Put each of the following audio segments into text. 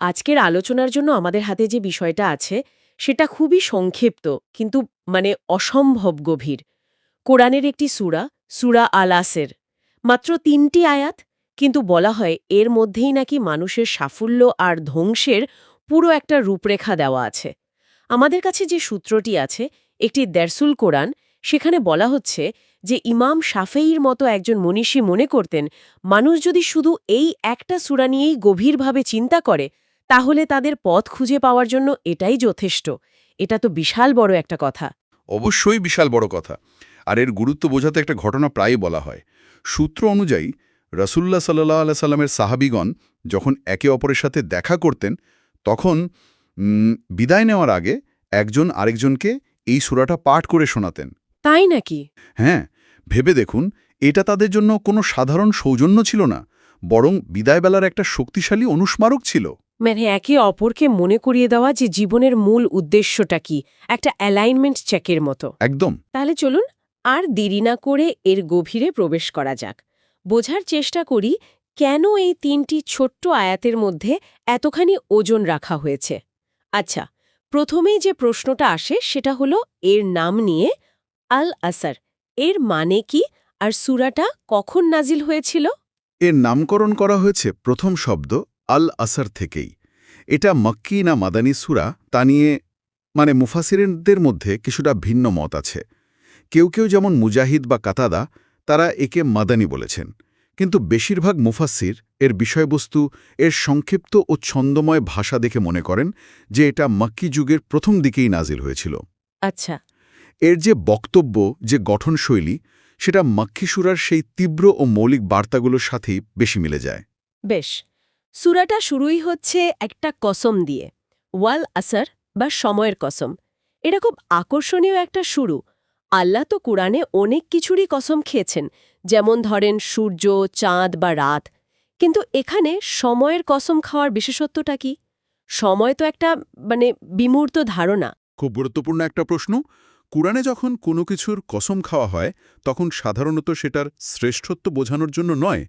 আজকের আলোচনার জন্য আমাদের হাতে যে বিষয়টা আছে, সেটা খুবই সংক্ষিপ্ত, কিন্তু মানে অসম্ভব গভীর। কোরআনের একটি সূরা সূরা আল আসের মাত্র তিনটি আয়াত, কিন্তু বলা হয় এর মধ্যেই নাকি মানুষের সাফল্য আর ধ্বংসের পুরো একটা রূপরেখা দেওয়া আছে। আমাদের কাছে যে সূত্রটি আছে, একটি দেরসুল কোরআন, সেখানে বলা হচ্ছে যে ইমাম শাফেইর মতো একজন মনীষী মনে করতেন, মানুষ যদি শুধু এই একটা সূরা নিয়েই গভীরভাবে চিন্তা করে তাহলে তাদের পথ খুঁজে পাওয়ার জন্য এটাই যথেষ্ট। এটা তো বিশাল বড় একটা কথা। অবশ্যই বিশাল বড় কথা। আর এর গুরুত্ব বোঝাতে একটা ঘটনা প্রায়ই বলা হয়। সূত্র অনুযায়ী রসুল্লা সাল্লাহ আল্লাহ সাল্লামের সাহাবিগণ যখন একে অপরের সাথে দেখা করতেন তখন বিদায় নেওয়ার আগে একজন আরেকজনকে এই সুরাটা পাঠ করে শোনাতেন। তাই নাকি? হ্যাঁ ভেবে দেখুন এটা তাদের জন্য কোনো সাধারণ সৌজন্য ছিল না বরং বিদায়বেলার একটা শক্তিশালী অনুস্মারক ছিল। মানে একে অপরকে মনে করিয়ে দেওয়া যে জীবনের মূল উদ্দেশ্যটা কি একটা অ্যালাইনমেন্ট চেকের মতো। একদম। তাহলে চলুন আর দেরি না করে এর গভীরে প্রবেশ করা যাক। বোঝার চেষ্টা করি কেন এই তিনটি ছোট্ট আয়াতের মধ্যে এতখানি ওজন রাখা হয়েছে। আচ্ছা প্রথমেই যে প্রশ্নটা আসে সেটা হলো এর নাম নিয়ে আল আসার এর মানে কি আর সুরাটা কখন নাজিল হয়েছিল? এর নামকরণ করা হয়েছে প্রথম শব্দ আল আসার থেকেই। এটা মক্কি না মাদানী সুরা তা নিয়ে মানে মুফাসিরদের মধ্যে কিছুটা ভিন্ন মত আছে। কেউ কেউ যেমন মুজাহিদ বা কাতাদা তারা একে মাদানী বলেছেন। কিন্তু বেশিরভাগ মুফাসির এর বিষয়বস্তু এর সংক্ষিপ্ত ও ছন্দময় ভাষা দেখে মনে করেন যে এটা মক্কি যুগের প্রথম দিকেই নাজিল হয়েছিল। আচ্ছা। এর যে বক্তব্য যে গঠনশৈলী সেটা মক্কি সুরার সেই তীব্র ও মৌলিক বার্তাগুলোর সাথেই বেশি মিলে যায়। বেশ। সুরাটা শুরুই হচ্ছে একটা কসম দিয়ে, ওয়াল আসার বা সময়ের কসম। এটা খুব আকর্ষণীয় একটা শুরু। আল্লাহ তো কোরআনে অনেক কিছুরই কসম খেয়েছেন, যেমন ধরেন সূর্য, চাঁদ বা রাত। কিন্তু এখানে সময়ের কসম খাওয়ার বিশেষত্বটা কি? সময় তো একটা মানে বিমূর্ত ধারণা। খুব গুরুত্বপূর্ণ একটা প্রশ্ন। কুরআনে যখন কোনো কিছুর কসম খাওয়া হয় তখন সাধারণত সেটার শ্রেষ্ঠত্ব বোঝানোর জন্য নয়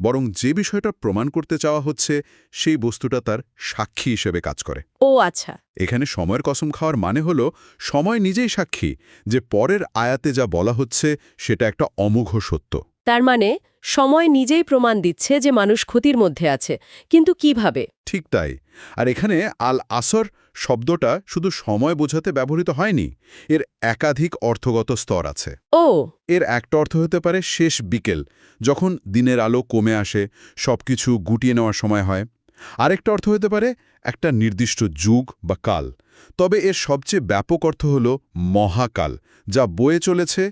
বরং যে বিষয়টা প্রমাণ করতে চাওয়া হচ্ছে সেই বস্তুটা তার সাক্ষী হিসেবে কাজ করে। ও আচ্ছা। এখানে সময়ের কসম খাওয়ার মানে হলো সময় নিজেই সাক্ষী যে পরের আয়াতে যা বলা হচ্ছে সেটা একটা অমোঘ সত্য। তার মানে সময় নিজেই প্রমাণ দিচ্ছে যে মানুষ ক্ষতির মধ্যে আছে কিন্তু কীভাবে? ঠিক তাই। আর এখানে আল আসর শব্দটা শুধু সময় বোঝাতে ব্যবহৃত হয়নি এর একাধিক অর্থগত স্তর আছে। ও। এর একটা অর্থ হতে পারে শেষ বিকেল যখন দিনের আলো কমে আসে সবকিছু গুটিয়ে নেওয়ার সময় হয়। আরেকটা অর্থ হতে পারে একটা নির্দিষ্ট যুগ বা কাল তবে এর সবচেয়ে ব্যাপক অর্থ হল মহাকাল যা বয়ে চলেছে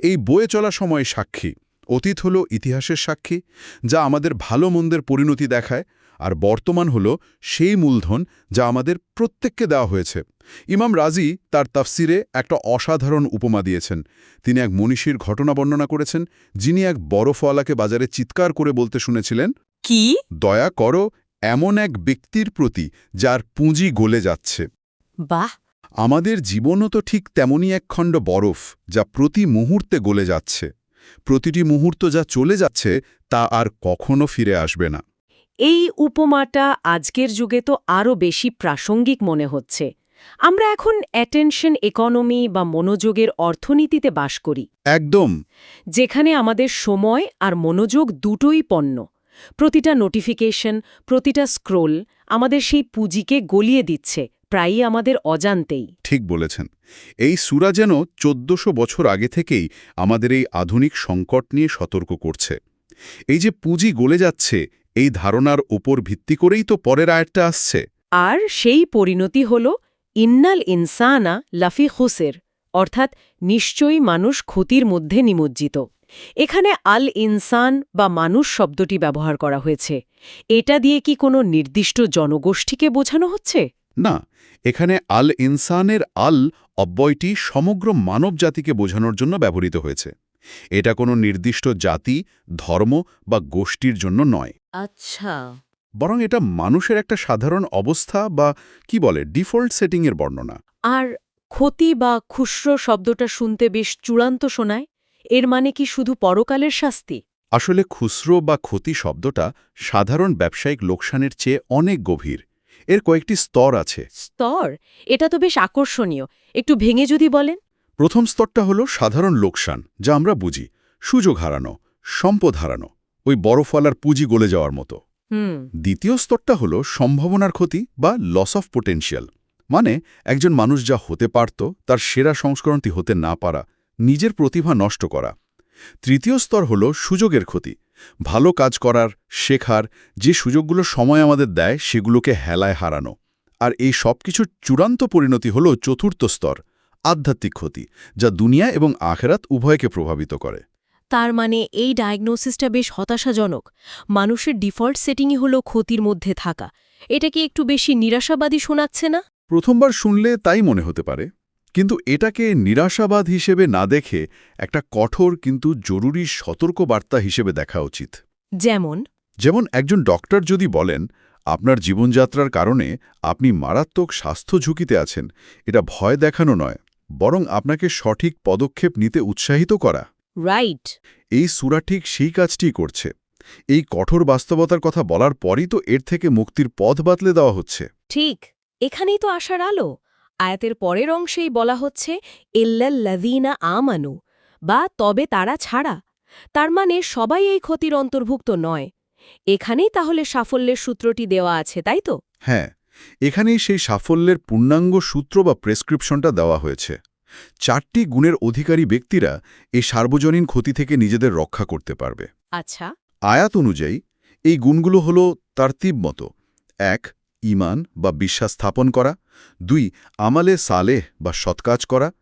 এই বয়ে চলা সময় সাক্ষী। অতীত হল ইতিহাসের সাক্ষী যা আমাদের ভালো মন্দের পরিণতি দেখায় আর বর্তমান হল সেই মূলধন যা আমাদের প্রত্যেককে দেওয়া হয়েছে। ইমাম রাজি তার তাফসিরে একটা অসাধারণ উপমা দিয়েছেন। তিনি এক মনীষীর ঘটনা বর্ণনা করেছেন যিনি এক বড় ফলাকে বাজারে চিৎকার করে বলতে শুনেছিলেন কি? দয়া করো এমন এক ব্যক্তির প্রতি যার পুঁজি গলে যাচ্ছে। বাহ! আমাদের জীবনও তো ঠিক তেমনই এক খণ্ড বরফ যা প্রতি মুহূর্তে গলে যাচ্ছে। প্রতিটি মুহূর্ত যা চলে যাচ্ছে তা আর কখনো ফিরে আসবে না। এই উপমাটা আজকের যুগে তো আরও বেশি প্রাসঙ্গিক মনে হচ্ছে। আমরা এখন অ্যাটেনশন ইকোনমি বা মনোযোগের অর্থনীতিতে বাস করি। একদম। যেখানে আমাদের সময় আর মনোযোগ দুটোই পণ্য। প্রতিটা নোটিফিকেশন প্রতিটা স্ক্রোল আমাদের সেই পুঁজিকে গলিয়ে দিচ্ছে। প্রায়ই আমাদের অজান্তেই। ঠিক বলেছেন। এই সুরা যেন চোদ্দশো বছর আগে থেকেই আমাদের এই আধুনিক সংকট নিয়ে সতর্ক করছে। এই যে পুঁজি গলে যাচ্ছে এই ধারণার ওপর ভিত্তি করেই তো পরের আয়াতটা আসছে। আর সেই পরিণতি হল ইন্নাল ইনসানা লাফি খুসের অর্থাৎ নিশ্চয়ই মানুষ ক্ষতির মধ্যে নিমজ্জিত। এখানে আল ইনসান বা মানুষ শব্দটি ব্যবহার করা হয়েছে। এটা দিয়ে কি কোনো নির্দিষ্ট জনগোষ্ঠীকে বোঝানো হচ্ছে? না এখানে আল ইনসানের আল অব্যয়টি সমগ্র মানব জাতিকে বোঝানোর জন্য ব্যবহৃত হয়েছে। এটা কোনো নির্দিষ্ট জাতি ধর্ম বা গোষ্ঠীর জন্য নয়। আচ্ছা। বরং এটা মানুষের একটা সাধারণ অবস্থা বা কি বলে ডিফল্ট সেটিংয়ের বর্ণনা। আর ক্ষতি বা খুশরো শব্দটা শুনতে বেশ চূড়ান্ত শোনায়। এর মানে কি শুধু পরকালের শাস্তি? আসলে খুসরো বা ক্ষতি শব্দটা সাধারণ ব্যবসায়িক লোকসানের চেয়ে অনেক গভীর। এর কয়েকটি স্তর আছে। স্তর? এটা তো বেশ আকর্ষণীয়। একটু ভেঙে যদি বলেন। প্রথম স্তরটা হলো সাধারণ লোকসান যা আমরা বুঝি। সুযোগ হারানো সম্পদ হারানো ওই বরফওয়ালার পুঁজি গলে যাওয়ার মতো। দ্বিতীয় স্তরটা হলো সম্ভাবনার ক্ষতি বা লস অফ পোটেনশিয়াল মানে একজন মানুষ যা হতে পারত তার সেরা সংস্করণটি হতে না পারা নিজের প্রতিভা নষ্ট করা। তৃতীয় স্তর হলো সুযোগের ক্ষতি ভালো কাজ করার শেখার যে সুযোগগুলো সময় আমাদের দেয় সেগুলোকে হেলায় হারানো। আর এই সব কিছুর চূড়ান্ত পরিণতি হল চতুর্থ স্তর আধ্যাত্মিক ক্ষতি যা দুনিয়া এবং আখেরাত উভয়কে প্রভাবিত করে। তার মানে এই ডায়াগনোসিসটা বেশ হতাশাজনক। মানুষের ডিফল্ট সেটিংই হলো ক্ষতির মধ্যে থাকা। এটা কি একটু বেশি নিরাশাবাদী শোনাচ্ছে না? প্রথমবার শুনলে তাই মনে হতে পারে। কিন্তু এটাকে নিরাশাবাদ হিসেবে না দেখে একটা কঠোর কিন্তু জরুরি সতর্ক বার্তা হিসেবে দেখা উচিত। যেমন? যেমন একজন ডক্টর যদি বলেন আপনার জীবনযাত্রার কারণে আপনি মারাত্মক স্বাস্থ্য ঝুঁকিতে আছেন এটা ভয় দেখানো নয় বরং আপনাকে সঠিক পদক্ষেপ নিতে উৎসাহিত করা। রাইট। এই সুরা ঠিক সেই কাজটিই করছে। এই কঠোর বাস্তবতার কথা বলার পরই তো এর থেকে মুক্তির পথ বাতলে দেওয়া হচ্ছে। ঠিক। এখানেই তো আসার আলো। আয়াতের পরের অংশেই বলা হচ্ছে ইল্লাল্লাযীনা আমানু বা তবে তারা ছাড়া তার মানে সবাই এই ক্ষতির অন্তর্ভুক্ত নয়। এখানেই তাহলে সাফল্যের সূত্রটি দেওয়া আছে তাই তো? হ্যাঁ এখানেই সেই সাফল্যের পূর্ণাঙ্গ সূত্র বা প্রেসক্রিপশনটা দেওয়া হয়েছে। চারটি গুণের অধিকারী ব্যক্তিরা এই সার্বজনীন ক্ষতি থেকে নিজেদের রক্ষা করতে পারবে। আচ্ছা। আয়াত অনুযায়ী এই গুণগুলো হল তারতিব মতো। এক ইমান বা বিশ্বাস স্থাপন করা। দুই, আমালে সালেহ বা সৎকাজ করা।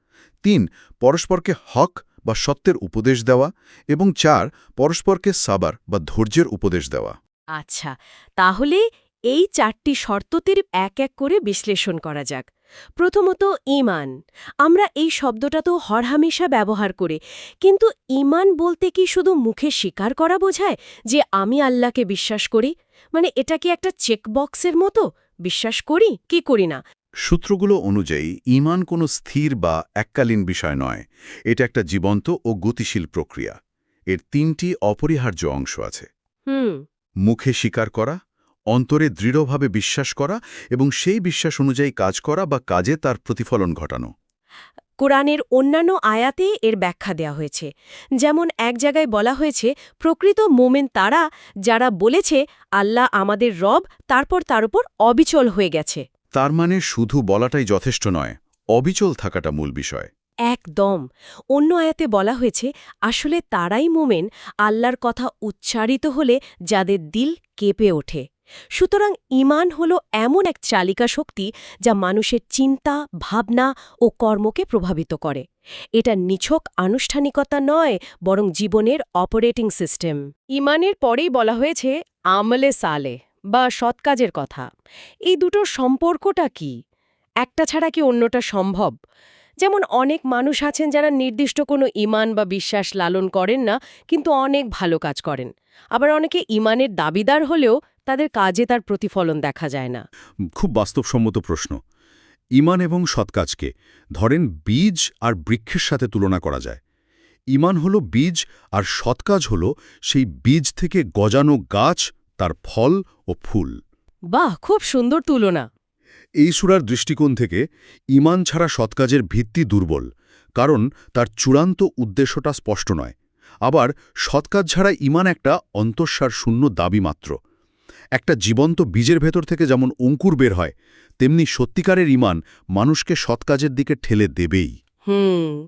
তিন, পরস্পরকে হক বা সত্যের উপদেশ দেওয়া। এবং চার, পরস্পরকে সাবার বা ধৈর্যের উপদেশ দেওয়া। আচ্ছা তাহলে এই চারটি শর্ততির এক এক করে বিশ্লেষণ করা যাক। প্রথমত ইমান আমরা এই শব্দটা তো হরহামেশা ব্যবহার করে। কিন্তু ইমান বলতে কি শুধু মুখে স্বীকার করা বোঝায় যে আমি আল্লাহকে বিশ্বাস করি? মানে এটা কি একটা চেকবক্সের মতো? বিশ্বাস করি? কি করি না? সূত্রগুলো অনুযায়ী ইমান কোনো স্থির বা এককালীন বিষয় নয়। এটা একটা জীবন্ত ও গতিশীল প্রক্রিয়া। এর তিনটি অপরিহার্য অংশ আছে। হুম। মুখে স্বীকার করা অন্তরে দৃঢ়ভাবে বিশ্বাস করা এবং সেই বিশ্বাস অনুযায়ী কাজ করা বা কাজে তার প্রতিফলন ঘটানো। কোরআনের অন্যান্য আয়াতে এর ব্যাখ্যা দেয়া হয়েছে। যেমন এক জায়গায় বলা হয়েছে প্রকৃত মোমেন তারা যারা বলেছে আল্লাহ আমাদের রব তারপর তার উপর অবিচল হয়ে গেছে। তার মানে শুধু বলাটাই যথেষ্ট নয়, অবিচল থাকাটা মূল বিষয়। একদম। অন্য আয়াতে বলা হয়েছে, আসলে তারাই মোমেন আল্লাহর কথা উচ্চারিত হলে যাদের দিল কেঁপে ওঠে। সুতরাং ইমান হল এমন এক চালিকা শক্তি যা মানুষের চিন্তা, ভাবনা ও কর্মকে প্রভাবিত করে। এটা নিছক আনুষ্ঠানিকতা নয়, বরং জীবনের অপারেটিং সিস্টেম। ইমানের পরেই বলা হয়েছে, আমলে সালে। বা সৎ কাজের কথা। এই দুটোর সম্পর্কটা কি? একটা ছাড়া কি অন্যটা সম্ভব? যেমন অনেক মানুষ আছেন যারা নির্দিষ্ট কোনো ইমান বা বিশ্বাস লালন করেন না, কিন্তু অনেক ভালো কাজ করেন। আবার অনেকে ইমানের দাবিদার হলেও তাদের কাজে তার প্রতিফলন দেখা যায় না। খুব বাস্তবসম্মত প্রশ্ন। ইমান এবং সৎকাজকে ধরেন বীজ আর বৃক্ষের সাথে তুলনা করা যায়। ইমান হল বীজ আর সৎকাজ হল সেই বীজ থেকে গজানো গাছ তার ফল ও ফুল। বাহ খুব সুন্দর তুলনা। এই সুরার দৃষ্টিকোণ থেকে ইমান ছাড়া সৎকাজের ভিত্তি দুর্বল কারণ তার চূড়ান্ত উদ্দেশ্যটা স্পষ্ট নয়। আবার সৎকাজ ছাড়া ইমান একটা অন্তঃসার শূন্য দাবি মাত্র। একটা জীবন্ত বীজের ভেতর থেকে যেমন অঙ্কুর বের হয় তেমনি সত্যিকারের ইমান মানুষকে সৎকাজের দিকে ঠেলে দেবেই। হুম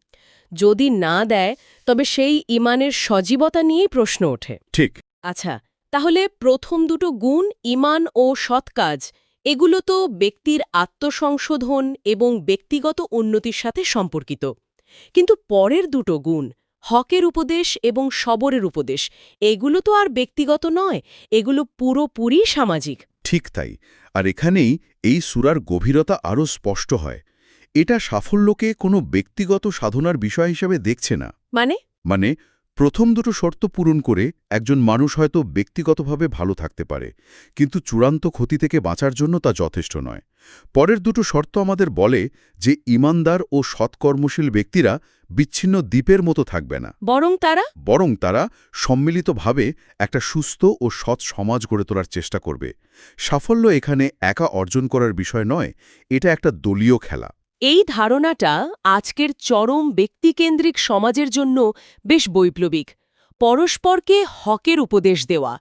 যদি না দেয় তবে সেই ইমানের সজীবতা নিয়েই প্রশ্ন ওঠে। ঠিক। আচ্ছা তাহলে প্রথম দুটো গুণ ইমান ও সৎকাজ এগুলো তো ব্যক্তির আত্মসংশোধন এবং ব্যক্তিগত উন্নতির সাথে সম্পর্কিত। কিন্তু পরের দুটো গুণ হকের উপদেশ এবং সবরের উপদেশ এগুলো তো আর ব্যক্তিগত নয় এগুলো পুরোপুরি সামাজিক। ঠিক তাই আর এখানেই এই সুরার গভীরতা আরও স্পষ্ট হয়। এটা সাফল্যকে কোনো ব্যক্তিগত সাধনার বিষয় হিসেবে দেখছে না। মানে? মানে প্রথম দুটো শর্ত পূরণ করে একজন মানুষ হয়তো ব্যক্তিগতভাবে ভালো থাকতে পারে কিন্তু চূড়ান্ত ক্ষতি থেকে বাঁচার জন্য তা যথেষ্ট নয়। পরের দুটো শর্ত আমাদের বলে যে ইমানদার ও সৎকর্মশীল ব্যক্তিরা বিচ্ছিন্ন দ্বীপের মতো থাকবে না। বরং তারা? বরং তারা সম্মিলিতভাবে একটা সুস্থ ও সৎ সমাজ গড়ে তোলার চেষ্টা করবে। সাফল্য এখানে একা অর্জন করার বিষয় নয় এটা একটা দলীয় খেলা। এই ধারণাটা আজকের চরম ব্যক্তিকেন্দ্রিক সমাজের জন্য বেশ বৈপ্লবিক। পরস্পরকে হকের উপদেশ দেওয়া।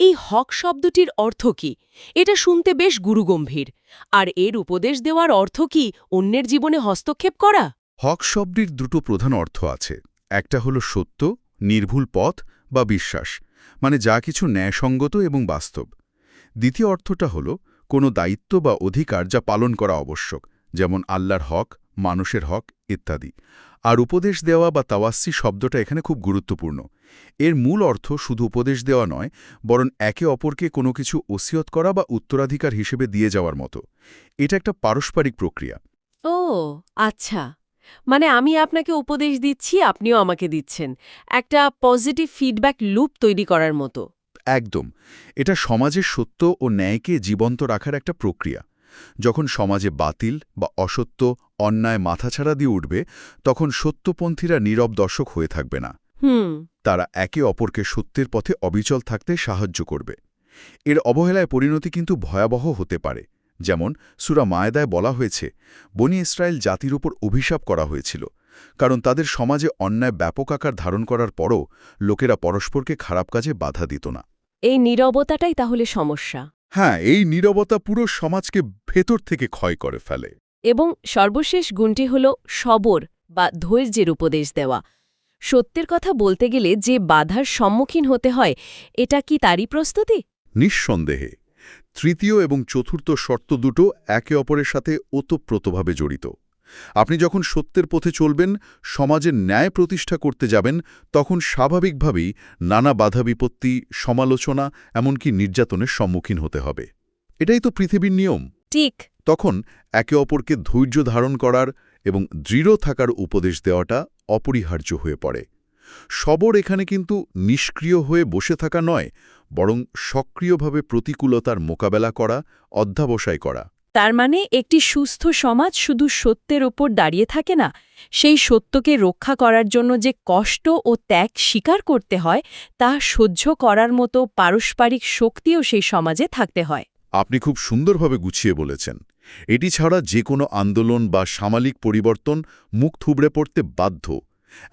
এই হক শব্দটির অর্থ কি? এটা শুনতে বেশ গুরুগম্ভীর। আর এর উপদেশ দেওয়ার অর্থ কি অন্যের জীবনে হস্তক্ষেপ করা? হক শব্দের দুটো প্রধান অর্থ আছে। একটা হলো সত্য, নির্ভুল পথ বা বিশ্বাস মানে যা কিছু ন্যায়সঙ্গত এবং বাস্তব। দ্বিতীয় অর্থটা হলো কোনো দায়িত্ব বা অধিকার যা পালন করা আবশ্যক। যেমন আল্লাহর হক মানুষের হক ইত্যাদি। আর উপদেশ দেওয়া বা তাওয়াস্সি শব্দটা এখানে খুব গুরুত্বপূর্ণ। এর মূল অর্থ শুধু উপদেশ দেওয়া নয় বরং একে অপরকে কোনো কিছু ওসিয়ত করা বা উত্তরাধিকার হিসেবে দিয়ে যাওয়ার মতো। এটা একটা পারস্পরিক প্রক্রিয়া। ও আচ্ছা। মানে আমি আপনাকে উপদেশ দিচ্ছি আপনিও আমাকে দিচ্ছেন। একটা পজিটিভ ফিডব্যাক লুপ তৈরি করার মতো। একদম। এটা সমাজের সত্য ও ন্যায়কে জীবন্ত রাখার একটা প্রক্রিয়া। যখন সমাজে বাতিল বা অসত্য অন্যায় মাথাছাড়া দিয়ে উঠবে তখন সত্যপন্থীরা নীরব দর্শক হয়ে থাকবে না। তারা একে অপরকে সত্যের পথে অবিচল থাকতে সাহায্য করবে। এর অবহেলায় পরিণতি কিন্তু ভয়াবহ হতে পারে। যেমন সুরা মায়দায় বলা হয়েছে বনি ইসরায়েল জাতির উপর অভিশাপ করা হয়েছিল কারণ তাদের সমাজে অন্যায় ব্যাপক আকার ধারণ করার পরও লোকেরা পরস্পরকে খারাপ কাজে বাধা দিত না। এই নীরবতাটাই তাহলে সমস্যা। হ্যাঁ এই নীরবতা পুরো সমাজকে ভেতর থেকে ক্ষয় করে ফেলে। এবং সর্বশেষ গুণটি হল সবর বা ধৈর্যের উপদেশ দেওয়া। সত্যের কথা বলতে গেলে যে বাধার সম্মুখীন হতে হয় এটা কি তারই প্রস্তুতি? নিঃসন্দেহে। তৃতীয় এবং চতুর্থ শর্ত দুটো একে অপরের সাথে ওতপ্রোতভাবে জড়িত। আপনি যখন সত্যের পথে চলবেন সমাজের ন্যায় প্রতিষ্ঠা করতে যাবেন তখন স্বাভাবিকভাবেই নানা বাধা বিপত্তি সমালোচনা এমনকি নির্যাতনের সম্মুখীন হতে হবে। এটাই তো পৃথিবীর নিয়ম। ঠিক। তখন একে অপরকে ধৈর্য ধারণ করার এবং দৃঢ় থাকার উপদেশ দেওয়াটা অপরিহার্য হয়ে পড়ে। সবর এখানে কিন্তু নিষ্ক্রিয় হয়ে বসে থাকা নয় বরং সক্রিয়ভাবে প্রতিকূলতার মোকাবেলা করা অধ্যাবসায় করা। তার মানে একটি সুস্থ সমাজ শুধু সত্যের ওপর দাঁড়িয়ে থাকে না সেই সত্যকে রক্ষা করার জন্য যে কষ্ট ও ত্যাগ স্বীকার করতে হয় তা সহ্য করার মতো পারস্পরিক শক্তিও সেই সমাজে থাকতে হয়। আপনি খুব সুন্দরভাবে গুছিয়ে বলেছেন। এটি ছাড়া যে কোনো আন্দোলন বা সামাজিক পরিবর্তন মুখ থুবড়ে পড়তে বাধ্য।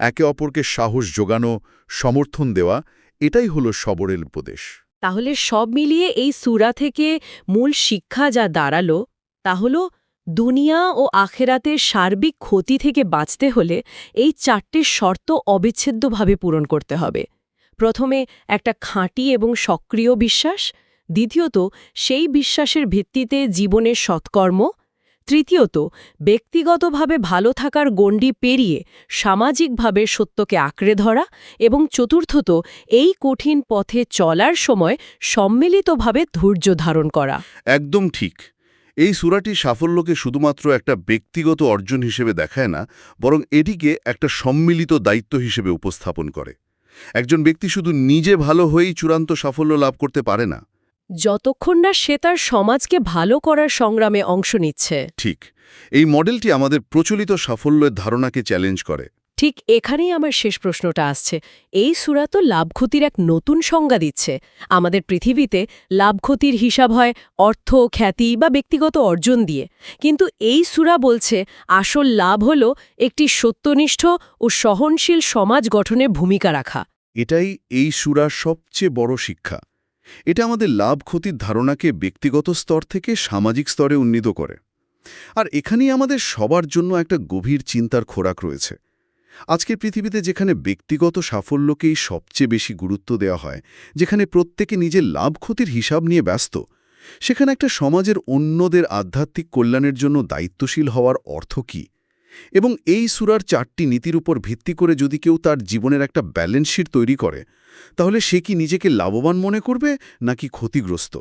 একে অপরকে সাহস যোগানো সমর্থন দেওয়া এটাই হলো সবরের উপদেশ। তাহলে সব মিলিয়ে এই সুরা থেকে মূল শিক্ষা যা দাঁড়াল তা হল, দুনিয়া ও আখেরাতের সার্বিক ক্ষতি থেকে বাঁচতে হলে এই চারটে শর্ত অবিচ্ছেদ্যভাবে পূরণ করতে হবে। প্রথমে, একটা খাঁটি এবং সক্রিয় বিশ্বাস। দ্বিতীয়ত, সেই বিশ্বাসের ভিত্তিতে জীবনের সৎকর্ম। তৃতীয়ত, ব্যক্তিগতভাবে ভালো থাকার গণ্ডি পেরিয়ে সামাজিকভাবে সত্যকে আঁকড়ে ধরা। এবং চতুর্থত, এই কঠিন পথে চলার সময় সম্মিলিতভাবে ধৈর্য ধারণ করা। একদম ঠিক। এই সুরাটি সাফল্যকে শুধুমাত্র একটা ব্যক্তিগত অর্জন হিসেবে দেখায় না বরং এটিকে একটা সম্মিলিত দায়িত্ব হিসেবে উপস্থাপন করে। একজন ব্যক্তি শুধু নিজে ভালো হয়েই চূড়ান্ত সাফল্য লাভ করতে পারে না। যতক্ষণ না সে তার সমাজকে ভালো করার সংগ্রামে অংশ নিচ্ছে। ঠিক। এই মডেলটি আমাদের প্রচলিত সাফল্যের ধারণাকে চ্যালেঞ্জ করে। ঠিক এখানেই আমার শেষ প্রশ্নটা আসছে। এই সুরা তো লাভ ক্ষতির এক নতুন সংজ্ঞা দিচ্ছে। আমাদের পৃথিবীতে লাভ ক্ষতির হিসাব হয় অর্থ, খ্যাতি বা ব্যক্তিগত অর্জন দিয়ে। কিন্তু এই সুরা বলছে আসল লাভ হল একটি সত্যনিষ্ঠ ও সহনশীল সমাজ গঠনে ভূমিকা রাখা। এটাই এই সুরার সবচেয়ে বড় শিক্ষা। এটা আমাদের লাভ ক্ষতির ধারণাকে ব্যক্তিগত স্তর থেকে সামাজিক স্তরে উন্নীত করে। আর এখানেই আমাদের সবার জন্য একটা গভীর চিন্তার খোরাক রয়েছে। আজকের পৃথিবীতে যেখানে ব্যক্তিগত সাফল্যকেই সবচেয়ে বেশি গুরুত্ব দেওয়া হয়, যেখানে প্রত্যেকে নিজের লাভ ক্ষতির হিসাব নিয়ে ব্যস্ত, সেখানে একটা সমাজের অন্যদের আধ্যাত্মিক কল্যাণের জন্য দায়িত্বশীল হওয়ার অর্থ কী? এবং এই সুরার চারটি নীতির উপর ভিত্তি করে যদি কেউ তার জীবনের একটা ব্যালেন্স শিট তৈরি করে, তাহলে সে কি নিজেকে লাভবান মনে করবে নাকি ক্ষতিগ্রস্ত?